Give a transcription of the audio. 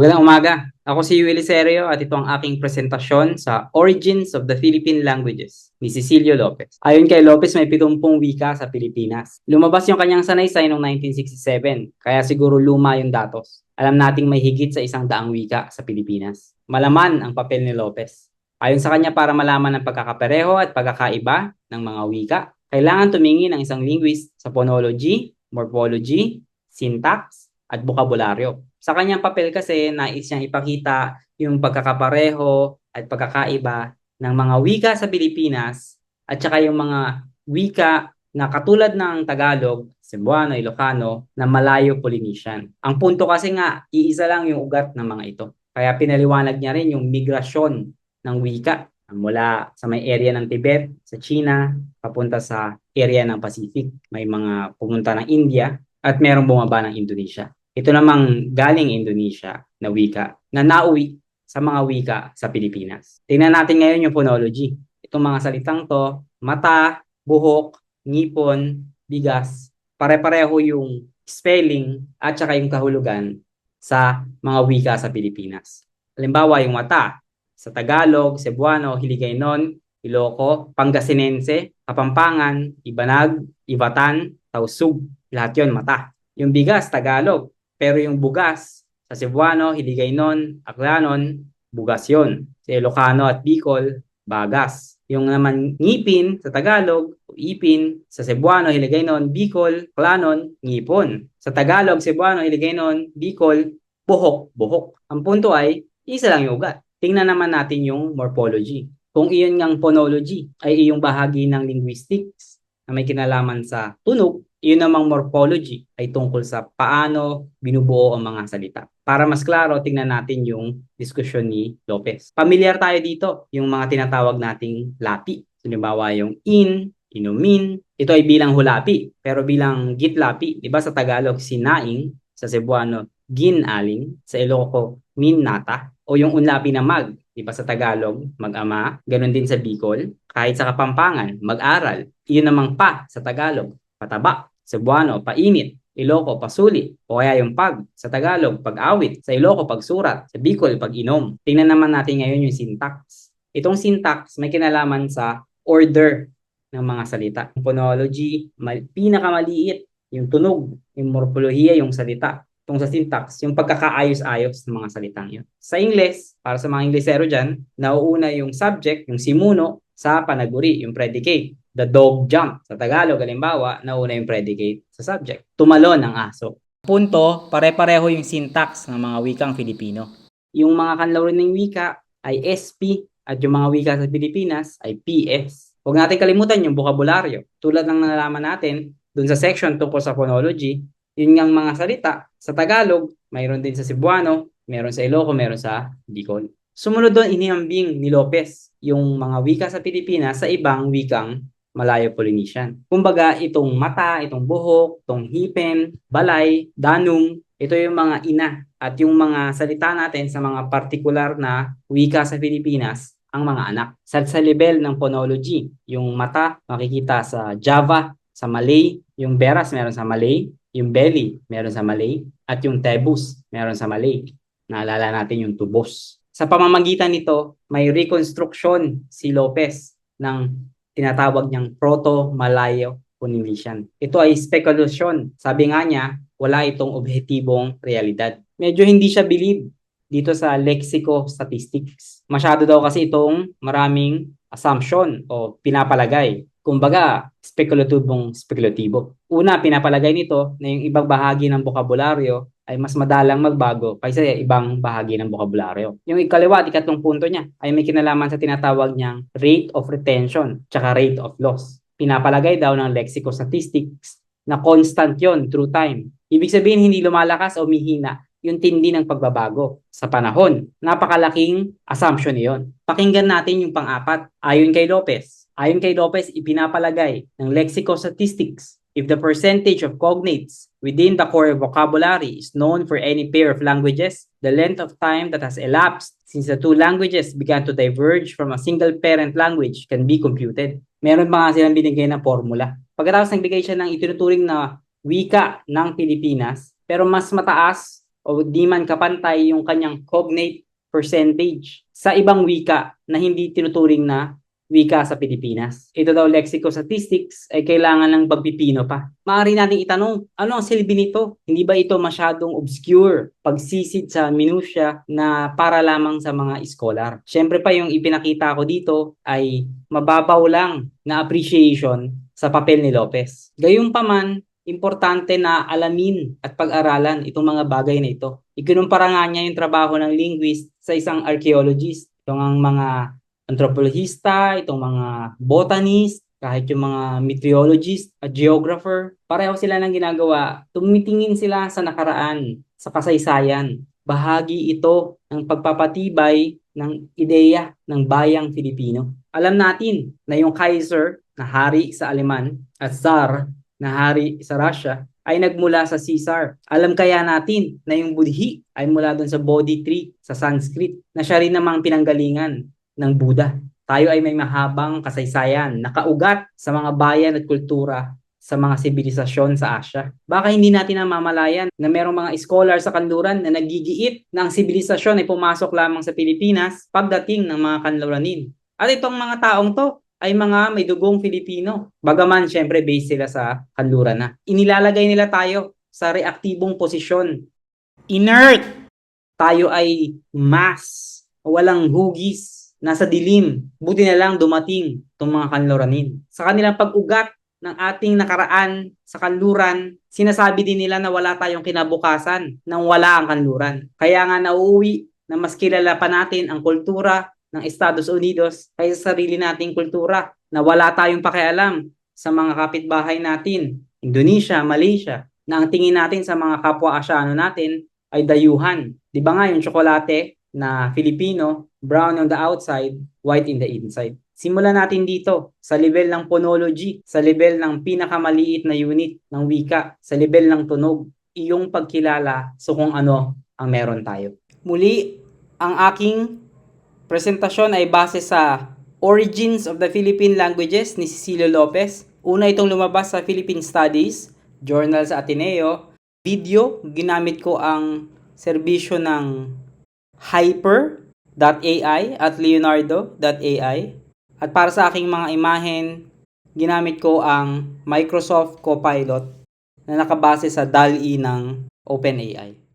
Magandang umaga. Ako si Willie Serio at ito ang aking presentasyon sa Origins of the Philippine Languages ni Cecilio Lopez. Ayon kay Lopez, may 70 wika sa Pilipinas. Lumabas yung kanyang sanaysay noong 1967, kaya siguro luma yung datos. Alam nating may higit sa isang daang wika sa Pilipinas. Malaman ang papel ni Lopez. Ayon sa kanya para malaman ang pagkakapareho at pagkakaiba ng mga wika, kailangan tumingin ang isang linguist sa phonology, morphology, syntax, at bokabularyo. Sa kanyang papel kasi, nais niyang ipakita yung pagkakapareho at pagkakaiba ng mga wika sa Pilipinas at saka yung mga wika na katulad ng Tagalog, Cebuano, Ilocano, na Malayo-Polynesian. Ang punto kasi nga, iisa lang yung ugat ng mga ito. Kaya pinaliwanag niya rin yung migrasyon ng wika mula sa may area ng Tibet, sa China, papunta sa area ng Pacific. May mga pumunta ng India at merong bumaba ng Indonesia. Ito namang galing Indonesia na wika na nauwi sa mga wika sa Pilipinas. Tingnan natin ngayon yung phonology. Itong mga salitang to, mata, buhok, ngipon, bigas, pare-pareho yung spelling at saka yung kahulugan sa mga wika sa Pilipinas. Halimbawa, yung mata, sa Tagalog, Cebuano, Hiligaynon, Iloco, Pangasinense, Kapampangan, Ibanag, Ibatan, Tausug, lahat yon mata. Yung bigas, Tagalog, pero yung bugas sa Cebuano, Hiligaynon, Aklanon, bugas yon. Sa Ilocano at Bicol, bagas. Yung naman ngipin sa Tagalog, ipin, sa Cebuano, Hiligaynon, Bicol, Aklanon, ngipon. Sa Tagalog, Cebuano, Hiligaynon, Bicol, buhok, buhok. Ang punto ay, isa lang yung ugat. Tingnan naman natin yung morphology. Kung iyon ngang phonology ay iyong bahagi ng linguistics na may kinalaman sa tunog, yun namang morphology ay tungkol sa paano binubuo ang mga salita. Para mas klaro, tingnan natin yung diskusyon ni Lopez. Pamilyar tayo dito, yung mga tinatawag nating lapi. Halimbawa yung in, inumin, ito ay bilang hulapi. Pero bilang gitlapi, di ba sa Tagalog, sinaing, sa Cebuano, ginaling, sa Iloco, minnata, o yung unlapi na mag, di ba sa Tagalog, mag-ama, ganun din sa Bicol, kahit sa Kapampangan, mag-aral, yun namang pa sa Tagalog, pataba, Cebuano, painit. Iloco, pasuli. O kaya yung pag. Sa Tagalog, pag-awit. Sa Iloco, pagsurat. Sa Bicol, pag-inom. Tingnan naman natin ngayon yung syntax. Itong syntax may kinalaman sa order ng mga salita. Phonology, pinakamaliit. Yung tunog, yung morpolohiya, yung salita. Itong sa syntax, yung pagkakaayos-ayos ng mga salitang yun. Sa Ingles, para sa mga Inglesero dyan, nauuna yung subject, yung simuno, sa panaguri, yung predicate the dog jump. Sa Tagalog, halimbawa, nauna yung predicate sa subject. Tumalon ang aso. Punto, pare-pareho yung syntax ng mga wikang Filipino. Yung mga kanlawin ng wika ay SP at yung mga wika sa Pilipinas ay PS. Huwag natin kalimutan yung bokabularyo. Tulad ng nalaman natin dun sa section tungkol sa phonology, yun ngang mga salita sa Tagalog, mayroon din sa Cebuano, meron sa Iloco, meron sa Bicol. Sumunod doon inihambing ni Lopez yung mga wika sa Pilipinas sa ibang wikang Malayo-Polynesian. Kumbaga, itong mata, itong buhok, itong hipin, balay, danum, ito yung mga ina at yung mga salita natin sa mga partikular na wika sa Pilipinas, ang mga anak. Sa, sa level ng phonology, yung mata makikita sa Java, sa Malay, yung beras meron sa Malay, yung belly meron sa Malay, at yung tebus meron sa Malay. Naalala natin yung tubos. Sa pamamagitan nito, may reconstruction si Lopez ng tinatawag niyang Proto-Malayo-Polynesian. Ito ay spekulasyon. Sabi nga niya, wala itong objektibong realidad. Medyo hindi siya believe dito sa lexico statistics. Masyado daw kasi itong maraming assumption o pinapalagay. Kumbaga, spekulatibong spekulatibo. Una, pinapalagay nito na yung ibang bahagi ng bokabularyo ay mas madalang magbago kaysa ibang bahagi ng bokabularyo. Yung ikalawa at ikatlong punto niya ay may kinalaman sa tinatawag niyang rate of retention tsaka rate of loss. Pinapalagay daw ng lexicostatistics na constant yon through time. Ibig sabihin hindi lumalakas o mihina yung tindi ng pagbabago sa panahon. Napakalaking assumption niyon. Pakinggan natin yung pang-apat. Ayon kay Lopez. Ayon kay Lopez, ipinapalagay ng lexicostatistics If the percentage of cognates within the core vocabulary is known for any pair of languages, the length of time that has elapsed since the two languages began to diverge from a single parent language can be computed. Meron pa nga silang binigay na formula. Pagkatapos nagbigay siya ng itinuturing na wika ng Pilipinas, pero mas mataas o di man kapantay yung kanyang cognate percentage sa ibang wika na hindi tinuturing na wika sa Pilipinas. Ito daw lexico statistics ay kailangan ng pagpipino pa. Maaari nating itanong, ano ang silbi nito? Hindi ba ito masyadong obscure, pagsisid sa minutia na para lamang sa mga scholar? Siyempre pa yung ipinakita ko dito ay mababaw lang na appreciation sa papel ni Lopez. Gayunpaman, importante na alamin at pag-aralan itong mga bagay na ito. Ikinumpara nga niya yung trabaho ng linguist sa isang archaeologist. Itong ang mga anthropologista, itong mga botanist, kahit yung mga meteorologist at geographer, pareho sila ng ginagawa. Tumitingin sila sa nakaraan, sa kasaysayan. Bahagi ito ng pagpapatibay ng ideya ng bayang Filipino. Alam natin na yung Kaiser na hari sa Aleman at Tsar na hari sa Russia ay nagmula sa Caesar. Alam kaya natin na yung Budhi ay mula doon sa Bodhi tree sa Sanskrit na siya rin namang pinanggalingan ng Buddha. Tayo ay may mahabang kasaysayan, nakaugat sa mga bayan at kultura sa mga sibilisasyon sa Asia. Baka hindi natin namamalayan na merong mga scholar sa kanluran na nagigiit na ang sibilisasyon ay pumasok lamang sa Pilipinas pagdating ng mga kanluranin. At itong mga taong to ay mga may dugong Filipino. Bagaman, syempre, based sila sa kanluran na. Inilalagay nila tayo sa reaktibong posisyon. Inert! Tayo ay mass, walang hugis, nasa dilim. Buti na lang dumating itong mga kanluranin. Sa kanilang pag-ugat ng ating nakaraan sa kanluran, sinasabi din nila na wala tayong kinabukasan nang wala ang kanluran. Kaya nga nauuwi na mas kilala pa natin ang kultura ng Estados Unidos kaysa sa sarili nating kultura na wala tayong pakialam sa mga kapitbahay natin, Indonesia, Malaysia, na ang tingin natin sa mga kapwa Asyano natin ay dayuhan. Di ba nga yung tsokolate na Filipino, brown on the outside, white in the inside. Simulan natin dito sa level ng phonology, sa level ng pinakamaliit na unit ng wika, sa level ng tunog, iyong pagkilala sa kung ano ang meron tayo. Muli, ang aking presentasyon ay base sa Origins of the Philippine Languages ni Cecilio Lopez. Una itong lumabas sa Philippine Studies, Journal sa Ateneo. Video, ginamit ko ang serbisyo ng Hyper.ai at Leonardo.ai. At para sa aking mga imahen, ginamit ko ang Microsoft Copilot na nakabase sa DALL-E ng OpenAI.